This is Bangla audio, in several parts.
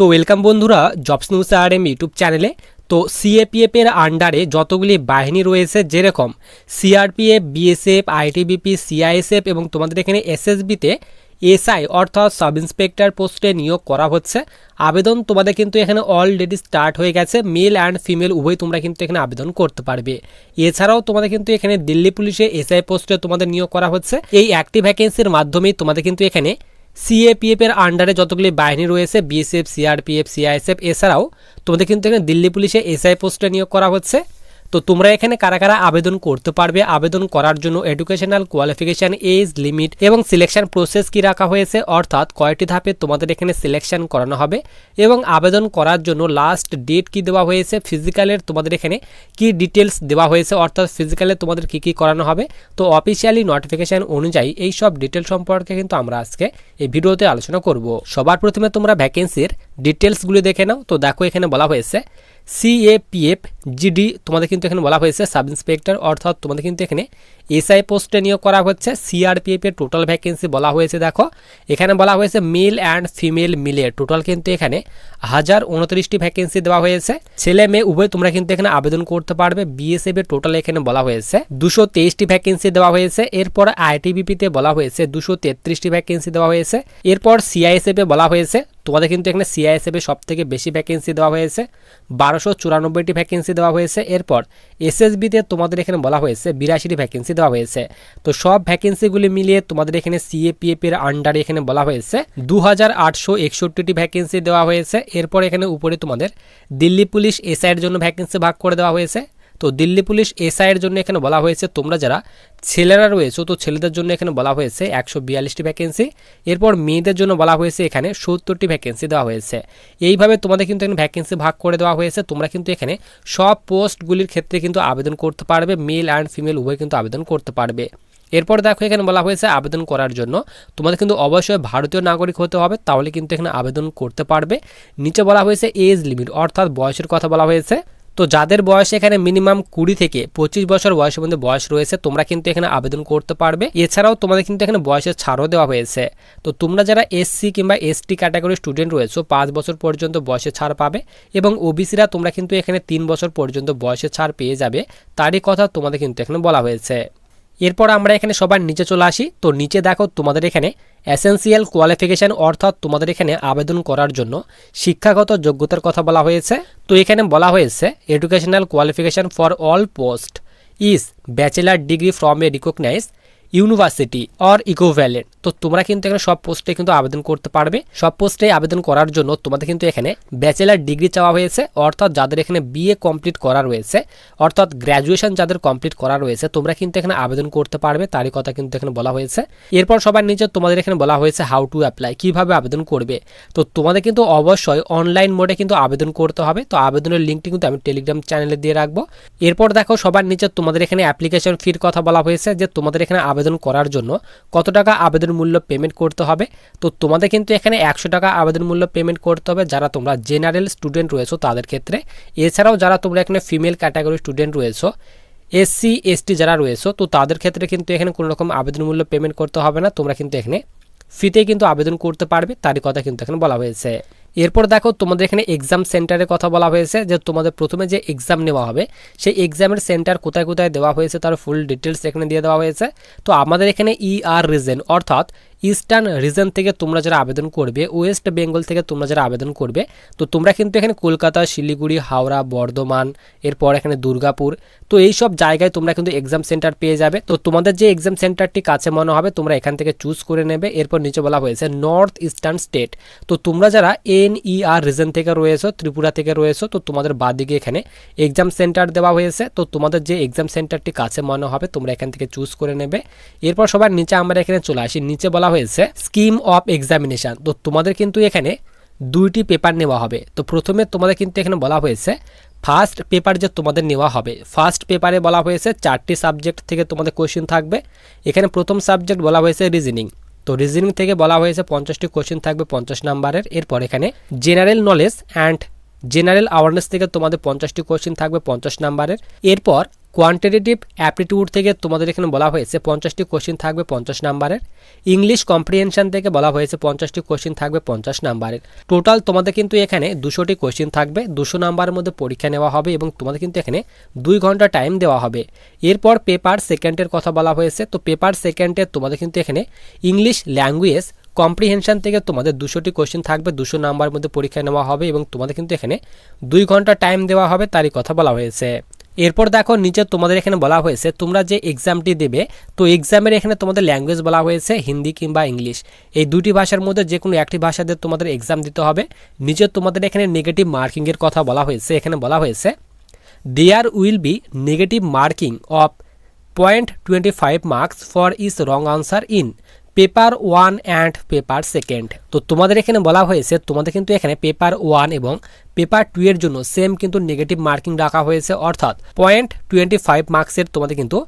তো ওয়েলকাম বন্ধুরা jobs news R M YouTube চ্যানেলে তো সিএপিএফ এর আন্ডারে যতগুলি বাহিনী রয়েছে, যেরকম সিআরপিএফ বিএসএফ আইটিবিপি সিআইএসএফ এবং তোমাদের এখানে এসএসবিতে এসআই অর্থাৎ সাব ইন্সপেক্টর পোস্টে নিয়োগ করা হচ্ছে। আবেদন তোমাদের কিন্তু এখানে অলরেডি স্টার্ট হয়ে গেছে মেল অ্যান্ড ফিমেল উভয় তোমরা কিন্তু এখানে আবেদন করতে পারবে। এছাড়াও তোমাদের কিন্তু এখানে দিল্লি পুলিশে এসআই পোস্টে তোমাদের নিয়োগ করা হচ্ছে। এই একটি ভ্যাকেন্সির মাধ্যমেই তোমাদের কিন্তু এখানে সিএপিএফ এর আন্ডারে যতগুলি বাহিনী রয়েছে বিএসএফ সিআরপিএফ সিআইএসএফ এছাড়াও তোমাদের কিন্তু এখানে দিল্লি পুলিশে এসআই পোস্টে নিয়োগ করা হচ্ছে। তো তোমরা এখানে কারা কারা আবেদন করতে পারবে? আবেদন করার জন্য এডুকেশনাল কোয়ালিফিকেশন এজ লিমিট এবং সিলেকশন প্রসেস কি রাখা হয়েছে? অর্থাৎ কয়টি ধাপে তোমাদের এখানে সিলেকশন করানো হবে এবং আবেদন করার জন্য লাস্ট ডেট কি দেওয়া হয়েছে? ফিজিক্যালের তোমাদের এখানে কি ডিটেলস দেওয়া হয়েছে? অর্থাৎ ফিজিক্যালে তোমাদের কি কি করানো হবে? তো অফিসিয়ালি নোটিফিকেশন অনুযায়ী এই সব ডিটেল সম্পর্কে কিন্তু আমরা আজকে এই ভিডিওতে আলোচনা করব। সবার প্রথমে তোমরা ভ্যাকেন্সির ডিটেলসগুলি দেখে নাও। তো দেখো এখানে বলা হয়েছে সিএপিএফ জিডি তোমাদের কিন্তু এখানে বলা হয়েছে সাব ইন্সপেক্টর অর্থাৎ তোমাদের কিন্তু এখানে এসআই পোস্টে নিয়োগ করা হচ্ছে। সিআরপিএফ এর টোটাল ভ্যাকেন্সি বলা হয়েছে, দেখো। এখানে বলা হয়েছে মেল অ্যান্ড ফিমেল মিলে টোটাল কিন্তু এখানে হাজার উনত্রিশটি ভ্যাকেন্সি দেওয়া হয়েছে। ছেলে মেয়ে, উভয় তোমরা কিন্তু এখানে আবেদন করতে পারবে। বিএসএফ এর টোটাল এখানে বলা হয়েছে দুশো তেইশটি ভ্যাকেন্সি দেওয়া হয়েছে। এরপর আইটিবিপিতে বলা হয়েছে দুশো তেত্রিশটি ভ্যাকেন্সি দেওয়া হয়েছে। এরপর সিআইএসএফ এ বলা হয়েছে তোমাদের কিন্তু এখানে সিআইএসএফ সব থেকে বেশি ভ্যাকেন্সি দেওয়া হয়েছে। বারোশো চুরানব্বইটি ভ্যাকেন্সি দেওয়া হয়েছে। এরপর এসএসবিতে তোমাদের এখানে বলা হয়েছে বিরাশিটি ভ্যাকেন্সি দেওয়া হয়েছে। তো সব ভ্যাকেন্সিগুলি মিলিয়ে তোমাদের এখানে সিএপিএফ এর আন্ডারে এখানে বলা হয়েছে। দু হাজার আটশো একষট্টিটি ভ্যাকেন্সি দেওয়া হয়েছে। এরপর এখানে উপরে তোমাদের দিল্লি পুলিশ এসআইয়ের জন্য ভ্যাকেন্সি ভাগ করে দেওয়া হয়েছে। তো দিল্লি পুলিশ এসআইয়ের জন্য এখানে বলা হয়েছে, তোমরা যারা ছেলেরা রয়েছে, তো ছেলেদের জন্য এখানে বলা হয়েছে একশো বিয়াল্লিশটি ভ্যাকেন্সি এরপর মেয়েদের জন্য বলা হয়েছে এখানে সত্তরটি ভ্যাকেন্সি দেওয়া হয়েছে। এইভাবে তোমাদের কিন্তু এখানে ভ্যাকেন্সি ভাগ করে দেওয়া হয়েছে। তোমরা কিন্তু এখানে সব পোস্টগুলির ক্ষেত্রে কিন্তু আবেদন করতে পারবে মেল অ্যান্ড ফিমেল উভয় কিন্তু আবেদন করতে পারবে। এরপর দেখো এখানে বলা হয়েছে আবেদন করার জন্য। তোমাদের কিন্তু অবশ্যই ভারতীয় নাগরিক হতে হবে, তাহলে কিন্তু এখানে আবেদন করতে পারবে। নিচে বলা হয়েছে এজ লিমিট অর্থাৎ বয়সের কথা বলা হয়েছে। তো যাদের বয়স এখানে মিনিমাম কুড়ি থেকে পঁচিশ বছর বয়সের মধ্যে বয়স রয়েছে, তোমরা কিন্তু এখানে আবেদন করতে পারবে। এছাড়াও তোমাদের কিন্তু এখানে বয়সের ছাড়ও দেওয়া হয়েছে। তো তোমরা যারা এসসি কিংবা এসটি ক্যাটাগরি স্টুডেন্ট রয়েছে, পাঁচ বছর পর্যন্ত বয়সে ছাড় পাবে এবং ওবিসিরা তোমরা কিন্তু এখানে তিন বছর পর্যন্ত বয়সে ছাড় পেয়ে যাবে। তারই কথা তোমাদের কিন্তু এখানে বলা হয়েছে। এরপর আমরা এখানে সবার নিচে চলে আসি। তো নিচে দেখো তোমাদের এখানে এসেন্সিয়াল কোয়ালিফিকেশান অর্থাৎ তোমাদের এখানে আবেদন করার জন্য শিক্ষাগত যোগ্যতার কথা বলা হয়েছে। তো এখানে বলা হয়েছে educational qualification for all post is bachelor degree from a recognise university or eco equivalent তো তোমরা কিন্তু এখানে সব পোস্টে কিন্তু আবেদন করতে পারবে। সব পোস্টে আবেদন করার জন্য তোমাদের কিন্তু এখানে ব্যাচেলার ডিগ্রি চাওয়া হয়েছে, অর্থাৎ যাদের এখানে বিএ কমপ্লিট করা রয়েছে, অর্থাৎ গ্র্যাজুয়েশন যাদের কমপ্লিট করা রয়েছে, তোমরা কিন্তু এখানে আবেদন করতে পারবে, তারই কথা কিন্তু এখানে বলা হয়েছে। এরপর সবার নিচে তোমাদের এখানে বলা হয়েছে হাউ টু অ্যাপ্লাই কীভাবে আবেদন করবে। তো তোমাদের কিন্তু অবশ্যই অনলাইন মোডে কিন্তু আবেদন করতে হবে। তো আবেদনের লিঙ্কটি কিন্তু আমি টেলিগ্রাম চ্যানেলে দিয়ে রাখব। এরপর দেখো সবার নিচে তোমাদের এখানে অ্যাপ্লিকেশন ফির কথা বলা হয়েছে, যে তোমাদের এখানে আবেদন করার জন্য কত টাকা আবেদন মূল্য পেমেন্ট করতে হবে? তো তোমাদের কিন্তু এখানে একশো টাকা আবেদন মূল্য পেমেন্ট করতে হবে। যারা তোমরা জেনারেল স্টুডেন্ট রয়েছো তাদের ক্ষেত্রে। এছাড়াও যারা তোমরা এখানে ফিমেল ক্যাটাগরি স্টুডেন্ট রয়েছো এসসি এসটি যারা রয়েছো, তো তাদের ক্ষেত্রে কিন্তু এখানে কোনো রকম আবেদন মূল্য পেমেন্ট করতে হবে না। তোমরা কিন্তু এখানে ফ্রিতেই কিন্তু আবেদন করতে পারবে। তারই কথা কিন্তু এখানে বলা হয়েছে। এরপর দেখো তোমাদের এখানে এক্সাম সেন্টারের কথা বলা হয়েছে যে তোমাদের প্রথমে যে এক্সাম নেওয়া হবে, সেই এক্সামের সেন্টার কোথায় কোথায় দেওয়া হয়েছে তার ফুল ডিটেলস এখানে দিয়ে দেওয়া হয়েছে। তো আমাদের এখানে ই আর রিজেন অর্থাৎ ইস্টার্ন রিজন থেকে তোমরা যারা আবেদন করবে, ওয়েস্ট বেঙ্গল থেকে তোমরা যারা আবেদন করবে, তো তোমরা কিন্তু এখানে কলকাতা, শিলিগুড়ি, হাওড়া, বর্ধমান, এরপর এখানে দুর্গাপুর, তো এই সব জায়গায় তোমরা কিন্তু এক্সাম সেন্টার পেয়ে যাবে। তো তোমাদের যে এক্সাম সেন্টারটি কাছে মনে হবে, তোমরা এখান থেকে চুজ করে নেবে। এরপর নিচে বলা হয়েছে নর্থ ইস্টার্ন স্টেট তো তোমরা যারা এন ই আর রিজন থেকে রয়েছো, ত্রিপুরা থেকে রয়েছো, তো তোমাদের বাদিকে এখানে এক্সাম সেন্টার দেওয়া হয়েছে। তো তোমাদের যে এক্সাম সেন্টারটি কাছে মনে হবে, তোমরা এখান থেকে চুজ করে নেবে। এরপর সবার নিচে আমরা এখানে চলে আসি। নিচে বলা হয়েছে স্কিম অফ এক্সামিনেশান। তো তোমাদের কিন্তু এখানে দুইটি পেপার নেওয়া হবে। তো প্রথমে তোমাদের কিন্তু এখানে বলা হয়েছে, ফার্স্ট পেপার যে তোমাদের নেওয়া হবে। ফার্স্ট পেপারে বলা হয়েছে চারটি সাবজেক্ট থেকে তোমাদের কোয়েশ্চেন থাকবে। এখানে প্রথম সাবজেক্ট বলা হয়েছে রিজনিং তো রিজনিং থেকে বলা হয়েছে পঞ্চাশটি কোয়েশ্চেন থাকবে পঞ্চাশ নাম্বারের। এরপর এখানে general knowledge and general awareness থেকে তোমাদের পঞ্চাশটি কোয়েশ্চেন থাকবে পঞ্চাশ নাম্বারের। এরপর কোয়ান্টিটেটিভ অ্যাপটিটিউড থেকে তোমাদের এখানে বলা হয়েছে পঞ্চাশটি কোশ্চিন থাকবে পঞ্চাশ নাম্বারের ইংলিশ কম্প্রিহেনশন থেকে বলা হয়েছে পঞ্চাশটি কোশ্চিন থাকবে পঞ্চাশ নাম্বারের টোটাল তোমাদের কিন্তু এখানে দুশোটি কোশ্চিন থাকবে, দুশো নাম্বারের মধ্যে পরীক্ষা নেওয়া হবে এবং তোমাদের কিন্তু এখানে দুই ঘণ্টা টাইম দেওয়া হবে। এরপর পেপার সেকেন্ডের কথা বলা হয়েছে, তো পেপার সেকেন্ডে তোমাদের কিন্তু এখানে ইংলিশ ল্যাঙ্গুয়েজ কম্প্রিহেনশন থেকে তোমাদের দুশোটি কোশ্চেন থাকবে, দুশো নাম্বারের মধ্যে পরীক্ষা নেওয়া হবে এবং তোমাদের কিন্তু এখানে দুই ঘণ্টা টাইম দেওয়া হবে, তারই কথা বলা হয়েছে। এরপর দেখো নিচে তোমাদের এখানে বলা হয়েছে, তোমরা যে এক্সামটি দেবে, তো এক্সামের এখানে তোমাদের ল্যাঙ্গুয়েজ বলা হয়েছে হিন্দি কিংবা ইংলিশ। এই দুটি ভাষার মধ্যে যে কোনো একটি ভাষাতে তোমাদের এক্সাম দিতে হবে। নিচে তোমাদের এখানে নেগেটিভ মার্কিংয়ের কথা বলা হয়েছে, এখানে বলা হয়েছে there will be negative marking of point twenty five marks for is wrong answer in paper one and paper second. তো তোমাদের এখানে বলা হয়েছে, তোমাদের কিন্তু এখানে পেপার ওয়ান এবং পেপার টু এর জন্য সেম কিন্তু নেগেটিভ মার্কিং রাখা হয়েছে। অর্থাৎ পয়েন্ট টোয়েন্টি ফাইভ মার্কসের তোমাদের কিন্তু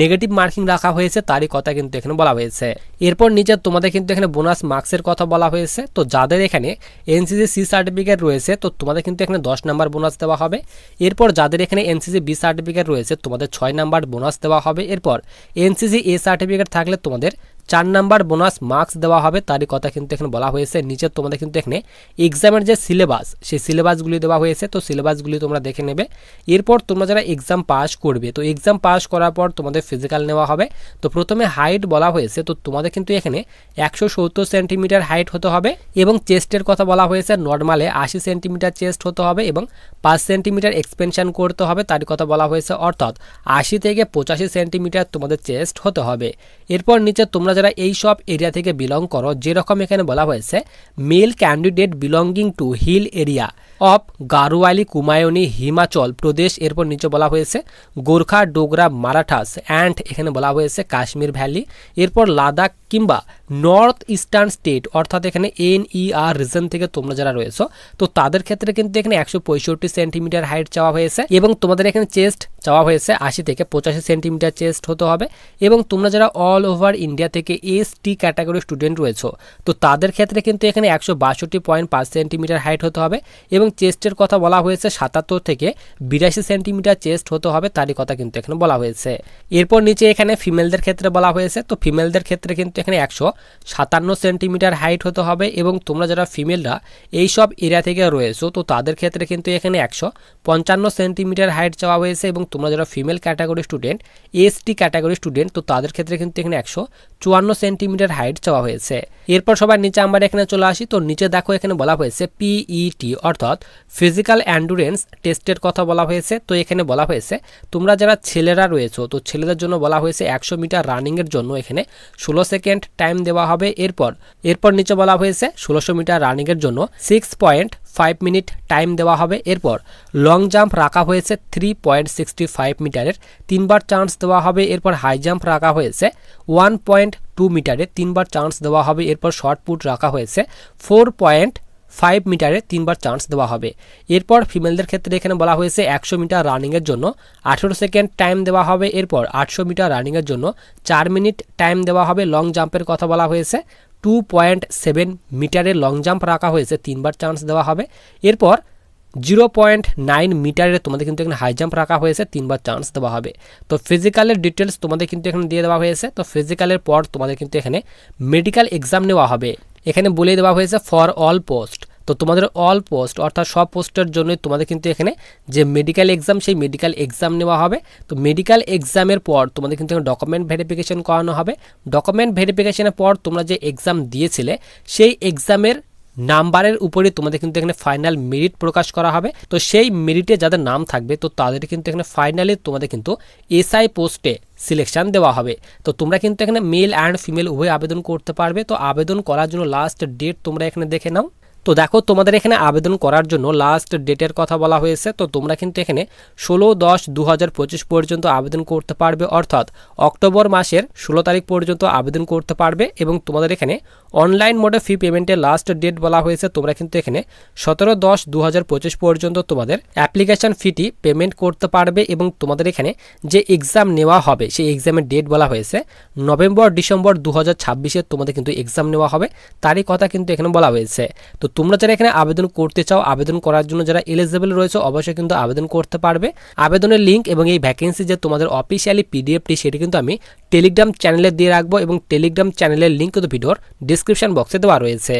নেগেটিভ মার্কিং রাখা হয়েছে, তারই কথা কিন্তু এখানে বলা হয়েছে। এরপর নিচে তোমাদের কিন্তু এখানে বোনাস মার্কসের কথা বলা হয়েছে। তো যাদের এখানে এনসিসি সি সার্টিফিকেট রয়েছে, তো তোমাদের কিন্তু এখানে দশ নাম্বার বোনাস দেওয়া হবে। এরপর যাদের এখানে এনসিসি বি সার্টিফিকেট রয়েছে, তোমাদের ছয় নাম্বার বোনাস দেওয়া হবে। এরপর এনসিসি এ সার্টিফিকেট থাকলে তোমাদের চার নাম্বার বোনাস মার্কস দেওয়া হবে, তারই কথা কিন্তু এখানে বলা হয়েছে। নিচে তোমাদের কিন্তু এখানে এক্সামের যে সিলেবাস সেই সিলেবাসগুলি দেওয়া হয়েছে। তো সিলেবাসগুলি তোমরা দেখে নেবে। এরপর তোমরা যারা এক্সাম পাস করবে, তো এক্সাম পাস করার পর তোমাদের ফিজিক্যাল নেওয়া হবে। তো প্রথমে হাইট বলা হয়েছে, তো তোমাদের কিন্তু এখানে একশো সত্তর সেন্টিমিটার হাইট হতে হবে এবং চেস্টের কথা বলা হয়েছে নর্মালে আশি সেন্টিমিটার চেস্ট হতে হবে এবং পাঁচ সেন্টিমিটার এক্সপেনশন করতে হবে, তারই কথা বলা হয়েছে। অর্থাৎ আশি থেকে পঁচাশি সেন্টিমিটার তোমাদের চেস্ট হতে হবে। এরপর নিচে তোমরা যারা এই সব এরিয়া থেকে বিলং করো, যেরকম এখানে বলা হয়েছে male candidate belonging to hill area of Garhwali, Kumaoni, Himachal Pradesh, এরপর নিচে বলা হয়েছে গোর্খা, ডোগরা মারাঠাস অ্যান্ড এখানে বলা হয়েছে কাশ্মীর ভ্যালি। এরপর লাদাখ কিংবা নর্থ ইস্টার্ন স্টেট, অর্থাৎ এখানে এন ই আর রিজন থেকে তোমরা যারা রয়েছো, তো তাদের ক্ষেত্রে কিন্তু এখানে একশো পঁয়ষট্টি সেন্টিমিটার হাইট চাওয়া হয়েছে এবং তোমাদের এখানে চেস্ট চাওয়া হয়েছে আশি থেকে পঁচাশি সেন্টিমিটার চেস্ট হতে হবে এবং তোমরা যারা অল ওভার ইন্ডিয়া থেকে এস টি ক্যাটাগরি স্টুডেন্ট রয়েছো, তো তাদের ক্ষেত্রে কিন্তু এখানে একশো বাষট্টি পয়েন্ট পাঁচ সেন্টিমিটার হাইট হতে হবে এবং চেস্টের কথা বলা হয়েছে, সাতাত্তর থেকে বিরাশি সেন্টিমিটার চেস্ট হতে হবে তারই কথা কিন্তু এখানে বলা হয়েছে। এরপর নিচে এখানে ফিমেলদের ক্ষেত্রে বলা হয়েছে, তো ফিমেলদের ক্ষেত্রে কিন্তু এখানে একশো সাতান্ন সেন্টিমিটার হাইট হতে হবে এবং তোমরা যারা ফিমেলরা এই সব এরিয়া থেকে রয়েছো, তো তাদের ক্ষেত্রে কিন্তু এখানে একশো পঞ্চান্ন সেন্টিমিটার হাইট চাওয়া হয়েছে এবং তোমরা যারা female category student ST category student, তো তাদের ক্ষেত্রে কিন্তু এখানে একশো চুয়ান্ন সেন্টিমিটার হাইট চাওয়া হয়েছে। এরপর সবার নিচে আমরা এখানে চলে আসি। তো নিচে দেখো এখানে বলা হয়েছে পিইটি অর্থাৎ ফিজিক্যাল অ্যান্ডুরেন্স টেস্টের কথা বলা হয়েছে। তো এখানে বলা হয়েছে, তোমরা যারা ছেলেরা রয়েছো, তো ছেলেদের জন্য বলা হয়েছে একশো মিটার রানিংয়ের জন্য এখানে ষোলো সেকেন্ড টাইম দেওয়া হবে। এরপর এরপর নিচে বলা হয়েছে ষোলোশো মিটার রানিংয়ের জন্য six point five minute time দেওয়া হবে। এরপর লং জাম্প রাখা হয়েছে থ্রি পয়েন্ট সিক্সটি ফাইভ মিটারের। তিনবার চান্স দেওয়া হবে, এরপর হাই জাম্প রাখা হয়েছে ওয়ান পয়েন্ট টু মিটারে তিনবার চান্স দেওয়া হবে, এরপর শর্ট পুট রাখা হয়েছে ফোর পয়েন্ট ফাইভ মিটারে তিনবার চান্স দেওয়া হবে। এরপর ফিমেলদের ক্ষেত্রে এখানে বলা হয়েছে একশো মিটার রানিংয়ের জন্য আঠেরো সেকেন্ড টাইম দেওয়া হবে, এরপর আটশো মিটার রানিংয়ের জন্য চার মিনিট টাইম দেওয়া হবে। লং জাম্পের কথা বলা হয়েছে। টু পয়েন্ট সেভেন মিটারের লং জাম্প রাখা হয়েছে, তিনবার চান্স দেওয়া হবে। এরপর জিরো পয়েন্ট নাইন মিটারের তোমাদের কিন্তু এখানে হাই জাম্প রাখা হয়েছে, তিনবার চান্স দেওয়া হবে। তো ফিজিক্যালের ডিটেলস তোমাদের কিন্তু এখানে দিয়ে দেওয়া হয়েছে। তো ফিজিক্যালের পর তোমাদের কিন্তু এখানে মেডিকেল এক্সাম নেওয়া হবে। এখানে বলে দেওয়া হয়েছে ফর অল পোস্ট তো তোমাদের অল পোস্ট অর্থাৎ সব পোস্টের জন্যই তোমাদের কিন্তু এখানে যে মেডিকেল এক্সাম সেই মেডিকেল এক্সাম নেওয়া হবে। তো মেডিকেল এক্সামের পর তোমাদের কিন্তু এখানে ডকুমেন্ট ভেরিফিকেশন করানো হবে। ডকুমেন্ট ভেরিফিকেশনের পর তোমরা যে এক্সাম দিয়েছিলে, সেই এক্সামের নাম্বারের উপরে তোমাদের কিন্তু এখানে ফাইনাল মেরিট প্রকাশ করা হবে। তো সেই মেরিটে যাদের নাম থাকবে, তো তাদের কিন্তু এখানে ফাইনালি তোমাদের কিন্তু এসআই পোস্টে সিলেকশন দেওয়া হবে। তো তোমরা কিন্তু এখানে মেল অ্যান্ড ফিমেল উভয় আবেদন করতে পারবে। তো আবেদন করার জন্য লাস্ট ডেট তোমরা এখানে দেখে নাও। তো দেখো, তোমাদের এখানে আবেদন করার জন্য লাস্ট ডেটের কথা বলা হয়েছে, তো তোমরা কিন্তু এখানে ষোলো দশ দু হাজার পর্যন্ত আবেদন করতে পারবে, অর্থাৎ অক্টোবর মাসের ষোলো তারিখ পর্যন্ত আবেদন করতে পারবে এবং তোমাদের এখানে অনলাইন মোডে ফি পেমেন্টের লাস্ট ডেট বলা হয়েছে, তোমরা কিন্তু এখানে সতেরো দশ দু হাজার পর্যন্ত তোমাদের অ্যাপ্লিকেশন ফিটি পেমেন্ট করতে পারবে এবং তোমাদের এখানে যে এক্সাম নেওয়া হবে, সেই এক্সামের ডেট বলা হয়েছে, নভেম্বর ডিসেম্বর দু হাজার তোমাদের কিন্তু এক্সাম নেওয়া হবে, তারই কথা কিন্তু এখানে বলা হয়েছে। তো তোমরা যারা এখানে আবেদন করতে চাও, আবেদন করার জন্য যারা এলিজিবল রয়েছে, অবশ্যই কিন্তু আবেদন করতে পারবে। আবেদনের লিঙ্ক এবং এই ভ্যাকেন্সি যে তোমাদের অফিসিয়ালি পিডিএফটি সেটি কিন্তু আমি টেলিগ্রাম চ্যানেলে দিয়ে রাখব এবং টেলিগ্রাম চ্যানেলের লিঙ্ক কিন্তু ভিডিওর ডিসক্রিপশন বক্সে দেওয়া রয়েছে।